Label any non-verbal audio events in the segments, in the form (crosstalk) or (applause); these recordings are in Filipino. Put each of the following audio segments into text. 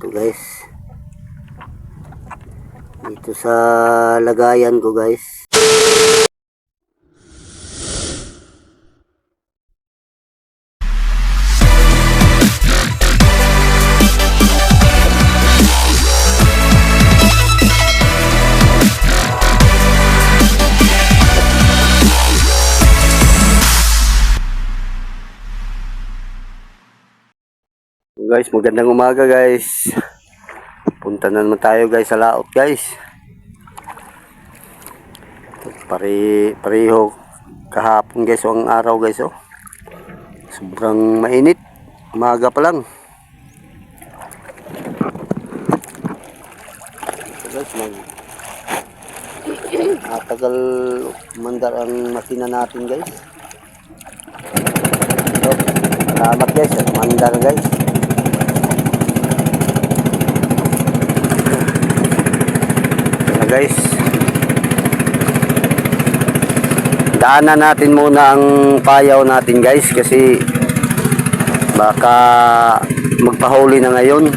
Ito guys. Dito sa lagayan ko guys. Guys, magandang umaga guys. Punta na naman tayo guys sa laot guys. Pare, pareho kahapon guys o ang araw guys oh. Sobrang mainit. Umaga pa lang. Guys, mag (coughs) Matagal mandar ang makina natin guys. Salamat guys. Mandar guys. Guys. Daanan natin muna ang payaw natin guys kasi baka magpahuli na ngayon.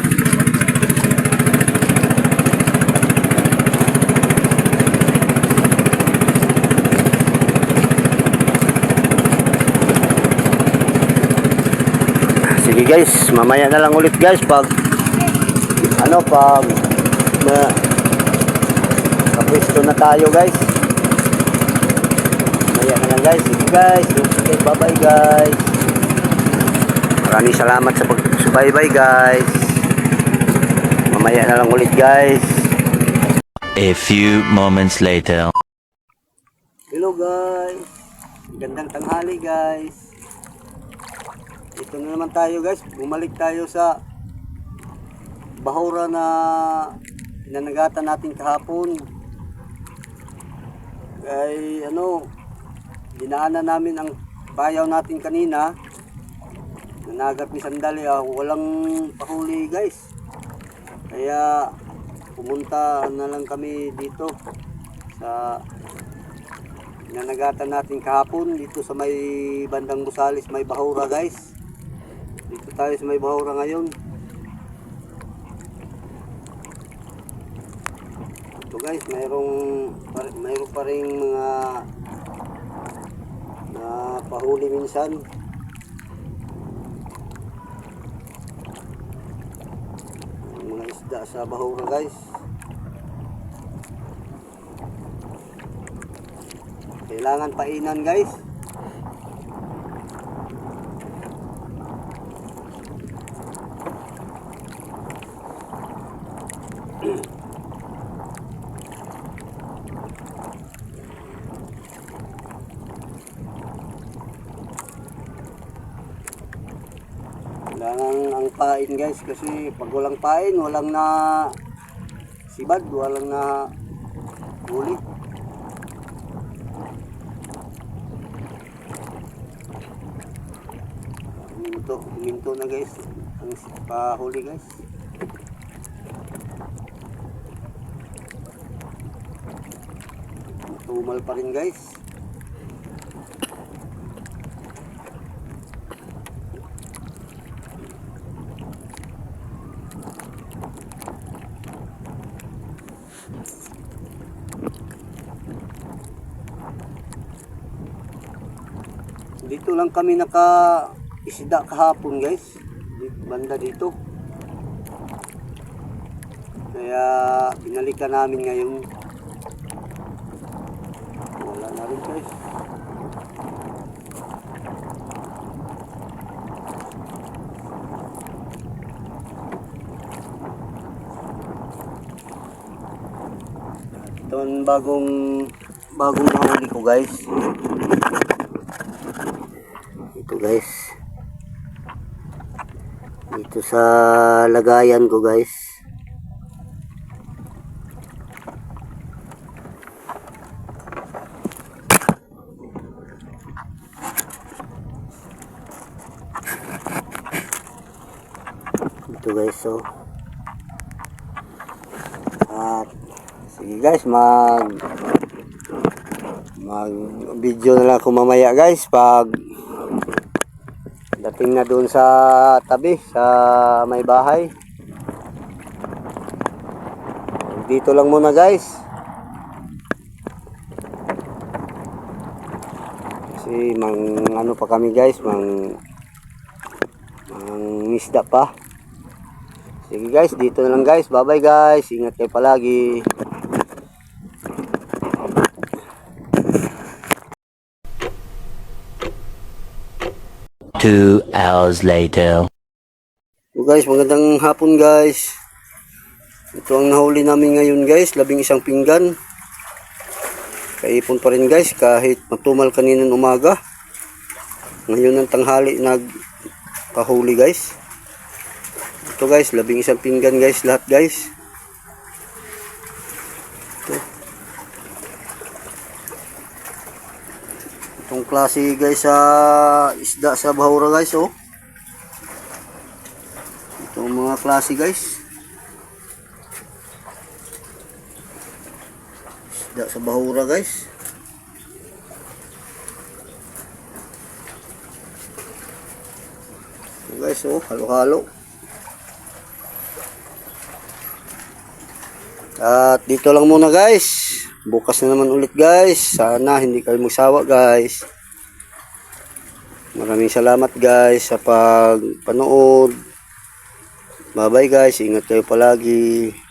Sige guys mamaya na lang ulit guys pag ano pag na Kapwesto na tayo guys. Maya na lang guys. Sige guys. Okay, bye bye guys. Maraming salamat sa pagsubaybay guys. Mamaya na lang ulit guys. A few moments later. Hello guys. Gandang tanghali guys. Ito na naman tayo guys. Bumalik tayo sa bahura na pinanagatan natin kahapon. Ay ano, dinaanan namin ang bayaw natin kanina. Nanagat ni sandali ah, walang pahuli guys. Kaya pumunta na lang kami dito sa nanagatan natin kahapon dito sa may bandang Busalis, may Bahura guys. Dito tayo sa may Bahura ngayon. Ito guys, mayroong mayroong pa ring mga na pahuli minsan. Mga isda sa Bahura guys. Kailangan painan guys. Kailangan ang pain guys kasi pag walang pain, walang na sibad, walang na huli. Huminto, huminto na guys. Ang pahuli guys. Tumal pa rin guys. Dito lang kami naka isda kahapon guys. Banda dito. Kaya binalikan namin ngayon. Wala na rin guys. Ito ang bagong bagong nahuli ko guys. Ito guys. Dito sa lagayan ko guys. Ito guys so. At sige guys mag mag video na lang ako mamaya guys pag dating na doon sa tabi sa may bahay dito lang muna guys. Kasi mang ano pa kami guys, mang mang isda pa. Sige guys, dito na lang guys. Bye bye guys. Ingat kayo palagi. Two hours later. So guys, magandang hapon guys. Ito ang nahuli namin ngayon guys, labing isang pinggan. Kaipon pa rin guys kahit matumal kaninang umaga. Ngayon ng tanghali nagpahuli guys. Ito guys, labing isang pinggan guys lahat guys. Itong klase guys sa isda sa bahura guys oh. Itong mga klase guys. Isda sa bahura guys. Ito guys oh, halo-halo. At dito lang muna guys. Bukas na naman ulit guys. Sana hindi kayo magsawa guys. Maraming salamat guys sa pagpanood. Bye bye guys. Ingat kayo palagi.